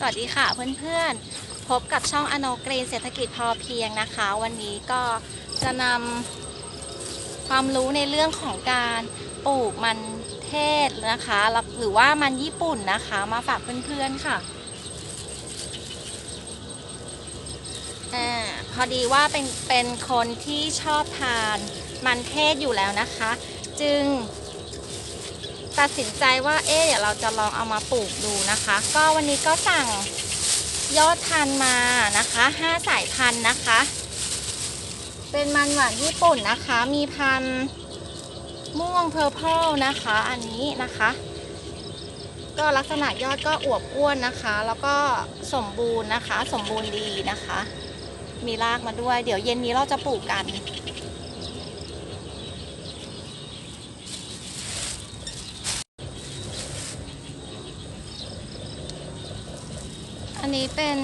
สวัสดีค่ะเพื่อนๆ พบกับช่องอโนกรีนเศรษฐกิจพอเพียงนะคะ วันนี้ก็จะนำความรู้ในเรื่องของการปลูกมันเทศนะคะ หรือว่ามันญี่ปุ่นนะคะ มาฝากเพื่อนๆค่ะอาพอดีว่าเป็นเป็นคนที่ชอบทานมันเทศอยู่แล้วนะคะ จึง ตัดสินใจว่าเอ๊ะเดี๋ยวเราจะลองเอามาปลูกดูนะคะ ก็วันนี้ก็สั่งยอดพันมานะคะห้าสายพันธุ์นะคะ เป็นมันหวานญี่ปุ่นนะคะ มีพันธุ์ม่วงเพอร์เพลนะคะ อันนี้นะคะ ก็ลักษณะยอดก็อวบอ้วนนะคะ แล้วก็สมบูรณ์นะคะ สมบูรณ์ดีนะคะ มีรากมาด้วย เดี๋ยวเย็นนี้เราจะปลูกกัน นนี้เป็น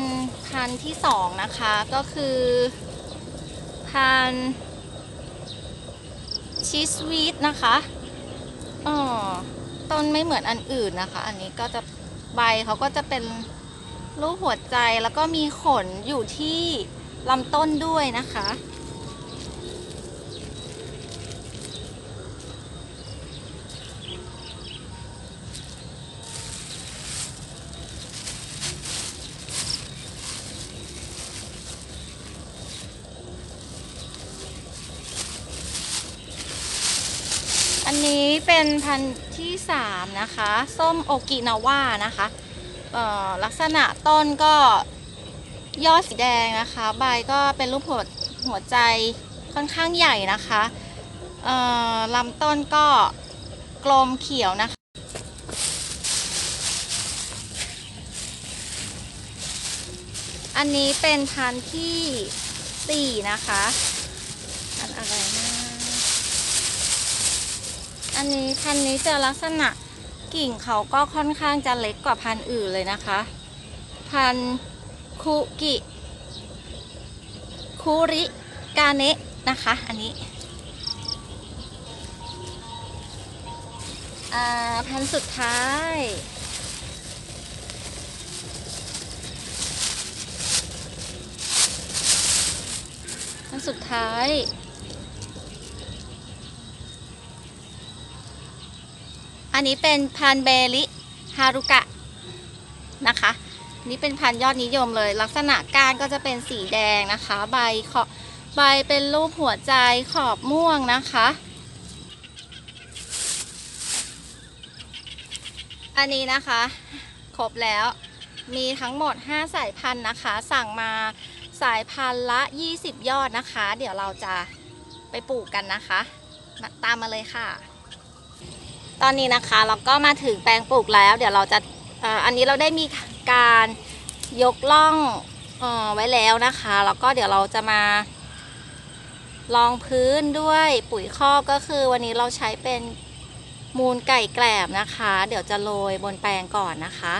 พันธุ์ที่สองนะคะก็คือพันธุ์ชีสวีทนะคะอ๋อต้นไม่เหมือนอันอื่นนะคะ อันนี้ก็จะใบเขาก็จะเป็นรูปหัวใจแล้วก็มีขนอยู่ที่ลำต้นด้วยนะคะ อั นี้เป็นพันธุ์ที่สามนะคะ ส้มโอกินาว่านะคะเอ่อลักษณะต้นก็ยอดสีแดงนะคะ ใบก็เป็นรูปหัวหัวใจค่อนข้างใหญ่นะคะเอ่อลำต้นก็กลมเขียวนะคะอันนี้เป็นพันธุ์ที่สี่นะคะ อันอะไรนะ อันนี้พันธุ์นี้จะลักษณะกิ่งเขาก็ค่อนข้างจะเล็กกว่าพันธุ์อื่นเลยนะคะ พันคุกิคุริกาเนะนะคะ อันนี้อ่าพันธุ์สุดท้ายพันธุ์สุดท้าย อันนี้เป็นพันเบลิฮารุกะนะคะ นี่เป็นพันยอดนิยมเลย ลักษณะก้านก็จะเป็นสีแดงนะคะ ใบขอบใบเป็นรูปหัวใจขอบม่วงนะคะ อันนี้นะคะ ครบแล้วมีทั้งหมด 5 สายพันธุ์นะคะ สั่งมาสายพันธุ์ละ 20 ยอดนะคะ เดี๋ยวเราจะไปปลูกกันนะคะ ตามมาเลยค่ะ ตอนนี้นะคะเราก็มาถึงแปลงปลูกแล้ว เดี๋ยวเราจะอันนี้เราได้มีการยกล่องออไว้แล้วนะคะ แล้วก็เดี๋ยวเราจะมาลองพื้นด้วยปุ๋ยคอกก็คือวันนี้เราใช้เป็นมูลไก่แกลบนะคะ เดี๋ยวจะโรยบนแปลงก่อนนะคะ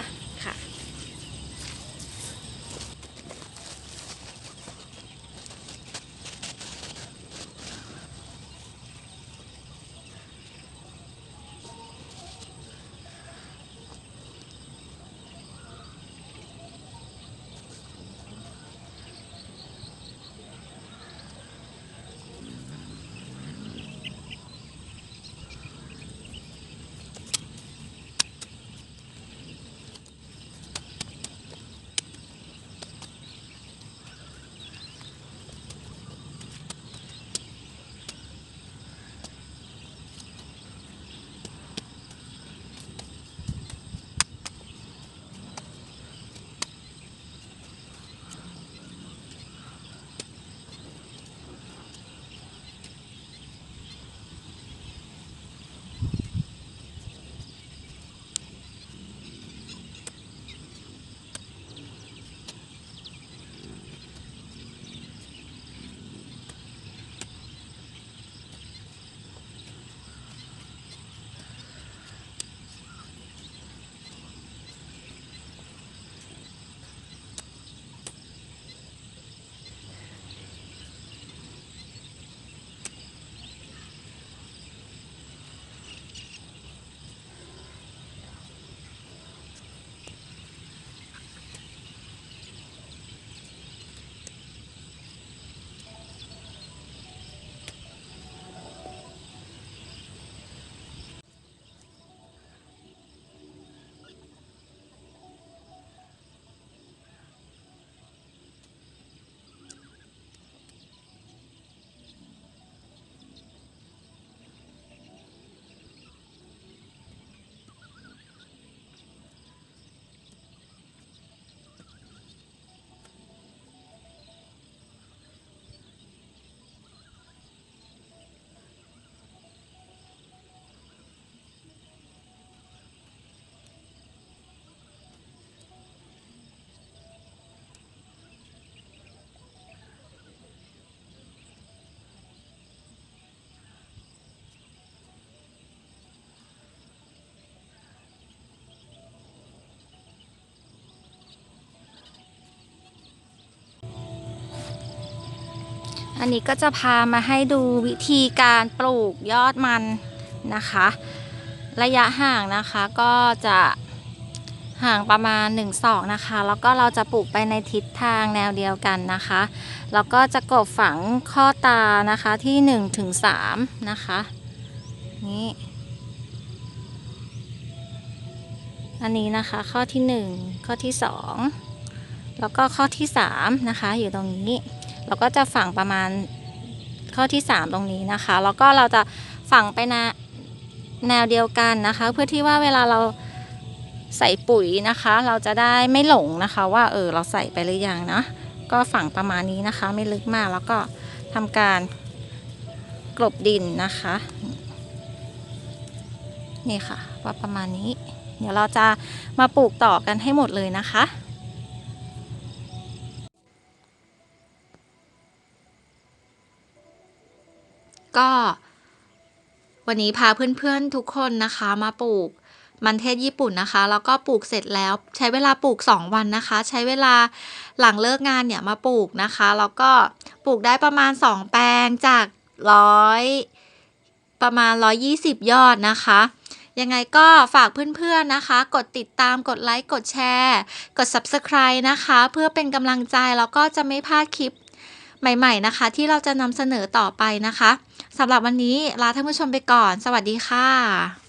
อันนี้ก็จะพามาให้ดูวิธีการปลูกยอดมันนะคะ ระยะห่างนะคะก็จะห่างประมาณ1ศอกนะคะ แล้วก็เราจะปลูกไปในทิศทางแนวเดียวกันนะคะ แล้วก็จะกบฝังข้อตานะคะที่1ถึง3นะคะนี่อันนี้นะคะข้อที่ 1 ข้อที่ 2 แล้วก็ข้อที่3นะคะอยู่ตรงนี้ เราก็จะฝังประมาณข้อที่ 3 ตรงนี้นะคะ แล้วก็เราจะฝังไปนะแนวเดียวกันนะคะ เพื่อที่ว่าเวลาเราใส่ปุ๋ยนะคะ เราจะได้ไม่หลงนะคะ ว่าเออเราใส่ไปหรือยังนะก็ฝังประมาณนี้นะคะ ไม่ลึกมากแล้วก็ทำการกลบดินนะคะ นี่ค่ะว่าประมาณนี้ เดี๋ยวเราจะมาปลูกต่อกันให้หมดเลยนะคะ ก็วันนี้พาเพื่อนๆทุกคนนะคะมาปลูกมันเทศญี่ปุ่นนะคะ แล้วก็ปลูกเสร็จแล้วใช้เวลาปลูก 2 วันนะคะ ใช้เวลาหลังเลิกงานเนี่ยมาปลูกนะคะ แล้วก็ปลูกได้ประมาณ 2 แปลงจากร้อยประมาณ 120 ยอดนะคะ ยังไงก็ฝากเพื่อนๆนะคะ กดติดตามกดไลค์ กดแชร์ กด Subscribe นะคะ เพื่อเป็นกำลังใจ แล้วก็จะไม่พลาดคลิป ใหม่ ๆนะคะ ที่เราจะนำเสนอต่อไปนะคะสำหรับวันนี้ลาท่านผู้ชมไปก่อน สวัสดีค่ะ